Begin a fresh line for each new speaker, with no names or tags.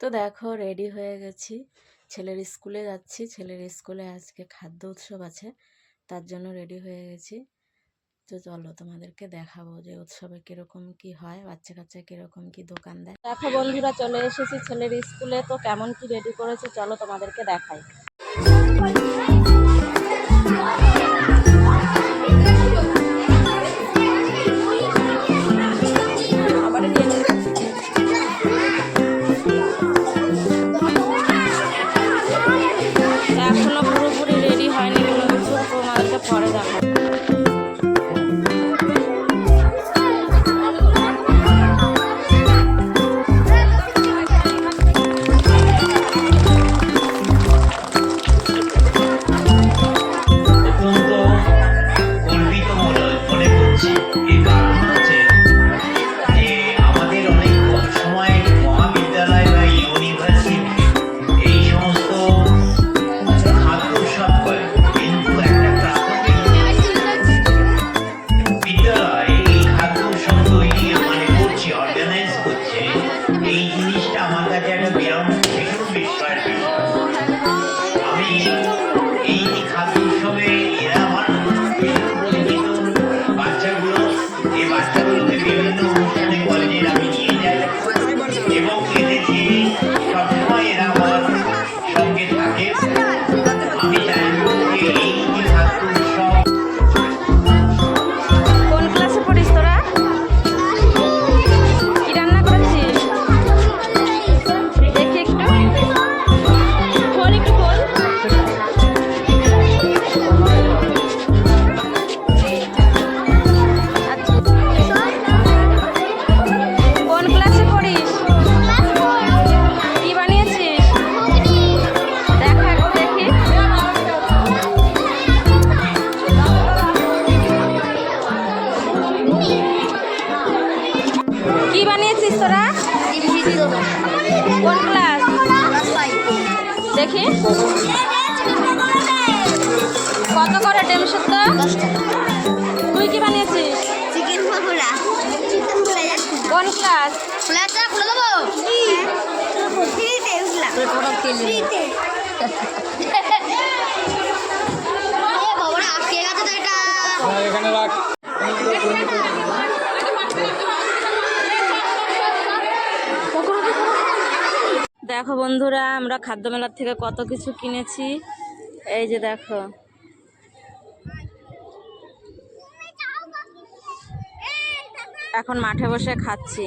তো দেখো রেডি হয়ে গেছি। ছেলের স্কুলে যাচ্ছি। ছেলের স্কুলে আজকে খাদ্য উৎসব আছে, তার জন্য রেডি হয়ে গেছি। তো চলো তোমাদেরকে দেখাবো যে উৎসবে কীরকম কি হয়, বাচ্চা কাচ্চা কীরকম কি দোকান দেয়। দেখো বন্ধুরা, চলে এসেছি ছেলের স্কুলে। তো কেমন কি রেডি করেছে, চলো তোমাদেরকে দেখাই। পরে দেখাবো
এই জিনিসটা আমার কাছে একটা বিরাম ভীষণ বিস্ময়ের আমি এই খাদ্য উৎসবে এরা আমার বাচ্চাগুলো, এই বাচ্চাগুলোকে
বানিয়েছিস তোরা? কোন ক্লাস দেখি। কত করে ডিম সুদ্ধ? তুই কি বানিয়েছিস?
চিকেন পকোড়া
কোন ক্লাস
ফ্ল্যাটটা খুলে দেবো ফ্রিতে ফ্রিতে।
দেখো বন্ধুরা, আমরা খাদ্য মেলার থেকে কত কিছু কিনেছি। এই যে দেখো। এখন মাঠে বসে খাচ্ছি।